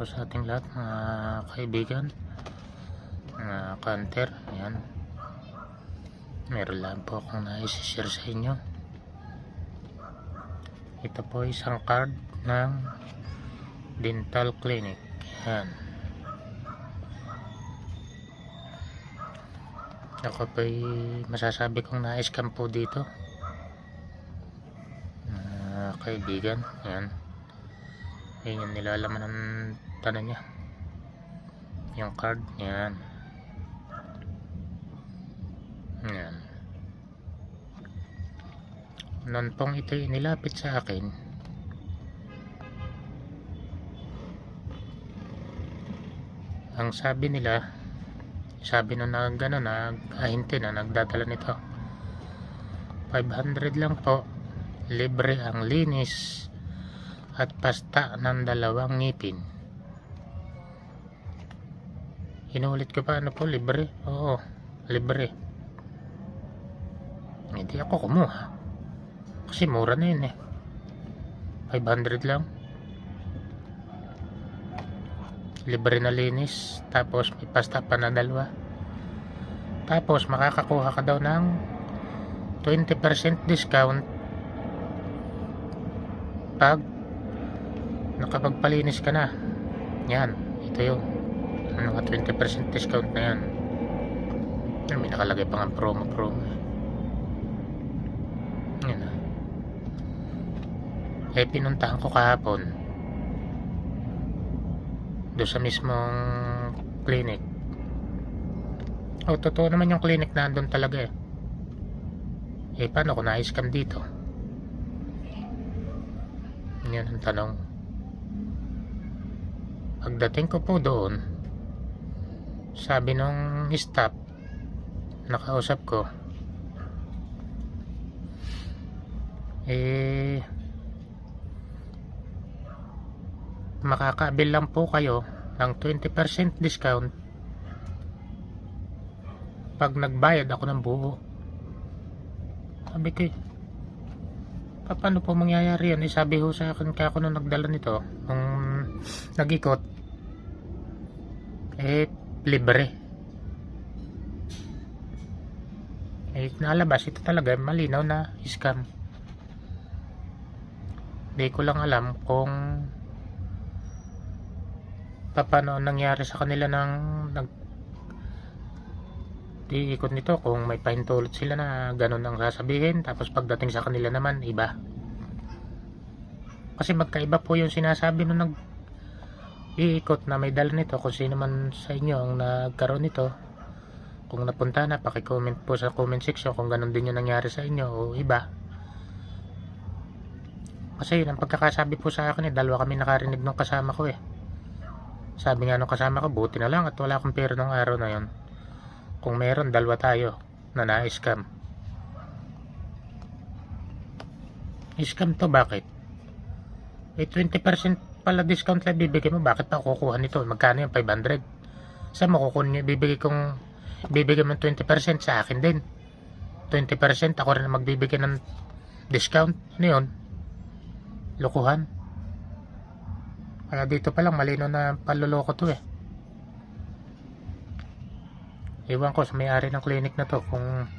araw sa ating lahat mga kaibigan mga kanter. Ayan. Meron lang po akong nais-share sa inyo. Ito po isang card ng dental clinic. Ayan. Ako po masasabi kong na-scam po dito. Mga kaibigan. Ayan Ayan yung nilalaman ng tanan niya. Yung card. Yan. Yan. Noon pong ito inilapit sa akin. Ang sabi nila, sabi nung na gano'n, nag-ahinti na nagdadala nito. 500 lang po. Libre ang linis at pasta ng dalawang ngipin. Inulit ko pa ano po, libre? Oo, libre. Hindi ako kumuha. Kasi mura na yun eh. 500 lang. Libre na linis. Tapos may pasta pa na dalawa. Tapos makakakuha ka daw ng 20% discount pag nakapagpalinis ka na. Yan ito yung ano ka 20% discount na yan. May nakalagay pa nga promo promo. Yan ah. Eh pinuntahan ko kahapon. Doon sa mismong clinic. Oh totoo naman yung clinic na doon talaga eh. Eh paano ko na-scam dito? Yan ang tanong Pagdating ko po doon, sabi nung staff, nakausap ko, eh, makakabil lang po kayo ng 20% discount pag nagbayad ako ng buo. Sabi ko, "Eh, pa- paano po mangyayari yan? Eh, sabi ho sa akin ka ako nung nagdala nito, nung nag-ikot, eh, libre. Eh, nalabas, ito talaga, malinaw na scam. Hindi ko lang alam kung paano nangyari sa kanila ng nag iikot nito kung may pahintulot sila na ganun ang sasabihin tapos pagdating sa kanila naman iba kasi magkaiba po yung sinasabi nung nag iikot na may dala nito kung sino man sa inyo ang nagkaroon nito. Kung napunta na paki-comment po sa comment section kung ganun din yung nangyari sa inyo o iba. Kasi yun ang pagkakasabi po sa akin eh dalawa kami nakarinig ng kasama ko eh. Sabi nga nung kasama ko buti na lang at wala akong pera ng araw na yon kung meron dalawa tayo na na-scam. Scam to bakit? May 20% pala discount lang bibigay mo bakit pa kukuha nito? Magkano yung 500 saan mo kukunin yung bibigay kong bibigay mo 20% sa akin din. 20% ako rin magbibigay ng discount. Ano yun? Lukuhan kaya dito pa lang malino na panluloko to eh. Ewan ko sa may-ari ng clinic na to kung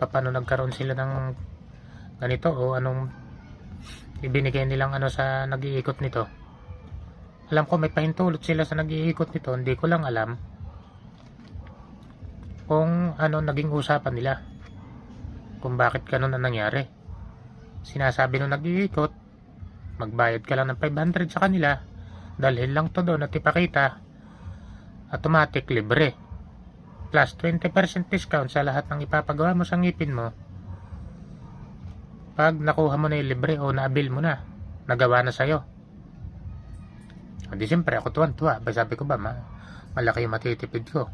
paano nagkaroon sila ng ganito o anong ibinigay nilang ano sa nag-iikot nito. Alam ko may pahintulot sila sa nag-iikot nito, hindi ko lang alam kung ano naging usapan nila. Kung bakit ganun na nangyari. Sinasabi nung nag-iikot, magbayad ka lang ng 500 sa kanila, dalhin lang to doon at ipakita, automatic libre plus 20% discount sa lahat ng ipapagawa mo sa ngipin mo pag nakuha mo na yung libre o naabil mo na nagawa na sa'yo. Hindi siyempre ako tuwan tuwa ba sabi ko ba ma malaki yung matitipid ko.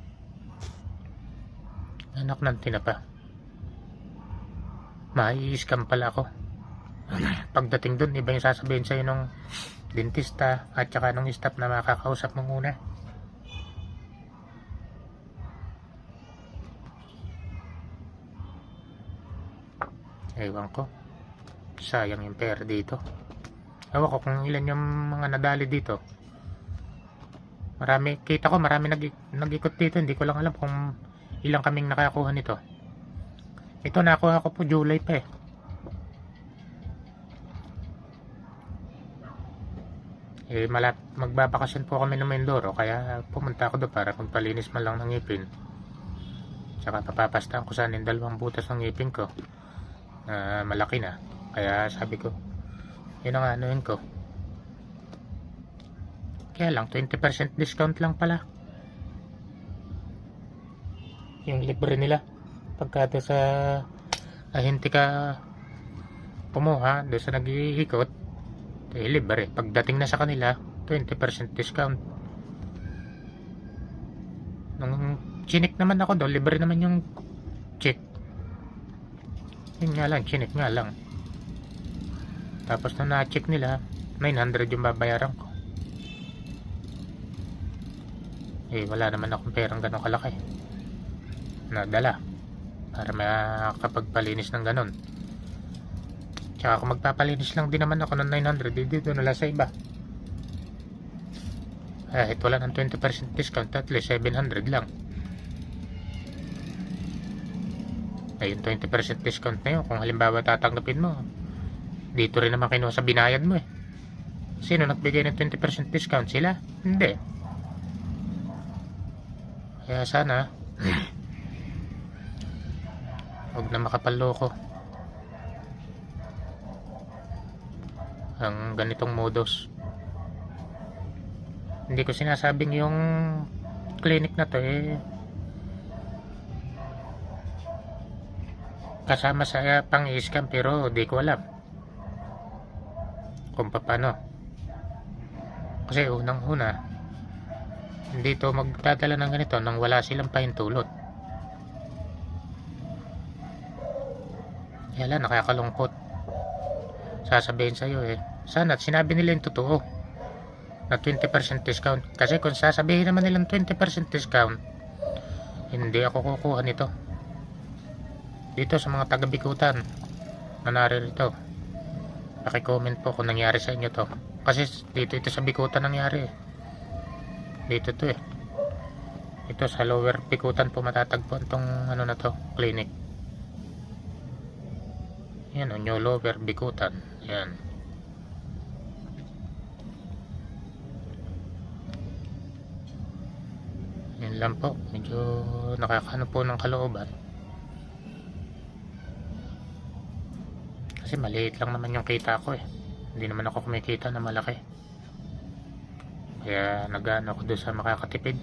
Anak ng tinapa mai-scam pala ako. Pagdating dun iba yung sasabihin sa'yo nung dentista at saka nung staff na makakausap mo muna. Ewan ko. Sayang yung pera dito. Ewan ko kung ilan yung mga nadali dito. Marami, kita ko marami nag, nag-ikot dito. Hindi ko lang alam kung ilang kaming nakakuha nito. Ito nakuha ko po July pa eh. Eh, malap, magbabakasyon po kami ng Mindoro kaya pumunta ako doon para magpalinis man lang ng ngipin. Tsaka papapastaan ko sana yung dalawang butas ng ngipin ko na malaki na. Kaya sabi ko, yun ang anuin ko. Kaya lang, 20% discount lang pala. Yung libre nila. Pagka sa ahente ka pumuha, doon sa nag-iikot, eh, libre. Pagdating na sa kanila, 20% discount. Nung chinik naman ako doon, libre naman yung check. Yun nga lang, chinik nga lang. Tapos nung na-check nila, 900 yung babayaran ko. Eh, wala naman akong perang ganong kalaki. Nadala. Para makapagpalinis ng ganon. Tsaka kung magpapalinis lang din naman ako ng 900, di dito na sa iba. Kahit wala ng 20% discount, at least 700 lang. Ayun, 20% discount na yun. Kung halimbawa tatanggapin mo, dito rin naman kinuha sa binayad mo eh. Sino nagbigay ng 20% discount? Sila? Hindi. Kaya sana, huwag na makapaloko. Ang ganitong modus. Hindi ko sinasabing yung clinic na to eh kasama sa pang scam pero di ko alam kung paano. Kasi unang una hindi to magdadala ng ganito nang wala silang pahintulot. Kaya lang nakakalungkot. Sasabihin sa'yo eh sana sinabi nila yung totoo na 20% discount. Kasi kung sasabihin naman nilang 20% discount hindi ako kukuha nito. Dito sa mga taga-bikutan na naririto paki-comment po kung nangyari sa inyo to. Kasi dito ito sa bikutan nangyari eh. dito to eh. Ito sa lower bikutan po matatagpuan tong ano na to clinic. Yan o new lower bikutan. Yan. Yan lang po. Medyo nakakano po ng kalooban Kasi maliit lang naman yung kita ko eh. Hindi naman ako kumikita na malaki. Kaya nagano ako doon sa makakatipid.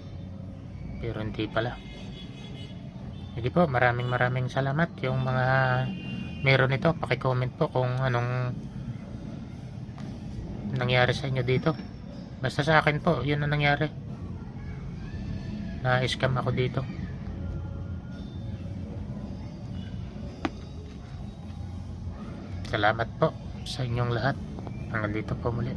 Pero hindi pala. Hindi po, maraming maraming salamat yung mga meron ito. Pakicomment po kung anong nangyari sa inyo dito. Basta sa akin po, yun ang nangyari. Na-scam ako dito. Salamat po sa inyong lahat. Hanggang dito po muli.